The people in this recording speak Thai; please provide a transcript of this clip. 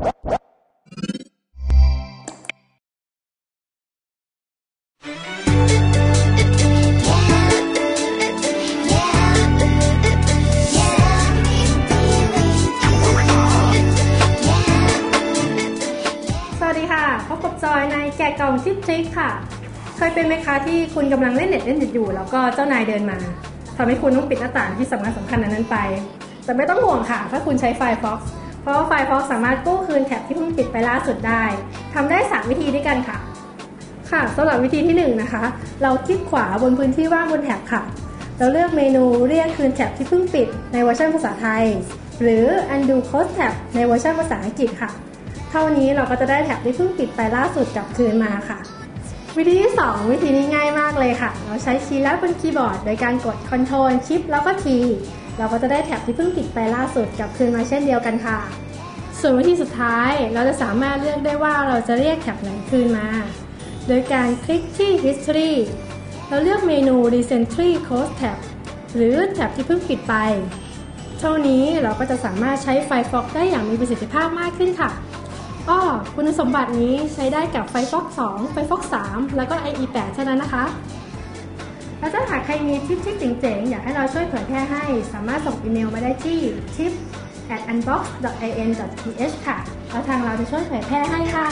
สวัสดีค่ะพบกับจอยในแกะกล่องทิปทริคค่ะ เคยเป็นไหมคะที่คุณกำลังเล่นเน็ตเล่นเน็ตอยู่ แล้วก็เจ้านายเดินมาทำให้คุณต้องปิดหน้าต่างที่สำคัญสำคัญนนั้นไป แต่ไม่ต้องห่วงค่ะ ถ้าคุณใช้ Firefox เพราะว่า Firefox สามารถกู้คืนแท็บที่เพิ่งปิดไปล่าสุดได้ทำได้ 3 วิธีด้วยกันค่ะ ค่ะสำหรับวิธีที่ 1 นะคะ เราคลิกขวาบนพื้นที่ว่างบนแท็บค่ะ เราเลือกเมนูเรียกคืนแท็บที่เพิ่งปิดในเวอร์ชันภาษาไทย หรือ undo close tab ในเวอร์ชันภาษาอังกฤษค่ะ เท่านี้เราก็จะได้แท็บที่เพิ่งปิดไปล่าสุดกลับคืนมาค่ะวิธีที่ 2 วิธีนี้ง่ายมากเลยค่ะ เราใช้คีย์ลัดบนคีย์บอร์ด โดยการกด Ctrl Shift แล้วก็ T เราก็จะได้แท็บที่เพิ่งปิดไปล่าสุดกลับคืนมาเช่นเดียวกันค่ะ ส่วนวิธีสุดท้ายเราจะสามารถเลือกได้ว่าเราจะเรียกแท็บไหนคืนมา โดยการคลิกที่ History เราเลือกเมนู Recently Closed Tab หรือแท็บที่เพิ่งปิดไป เท่านี้เราก็จะสามารถใช้ Firefox ได้อย่างมีประสิทธิภาพมากขึ้นค่ะอ้อคุณสมบัตินี้ใช้ได้กับ Firefox 2 Firefox 3 แล้วก็ IE 8 เท่านั้นนะคะ แล้วถ้าหากใครมีทิปที่เจ๋งๆ อยากให้เราช่วยเผยแพร่ให้ สามารถส่งอีเมลมาได้ที่ tip at unbox.in.th ค่ะ แล้วทางเราจะช่วยเผยแพร่ให้ค่ะ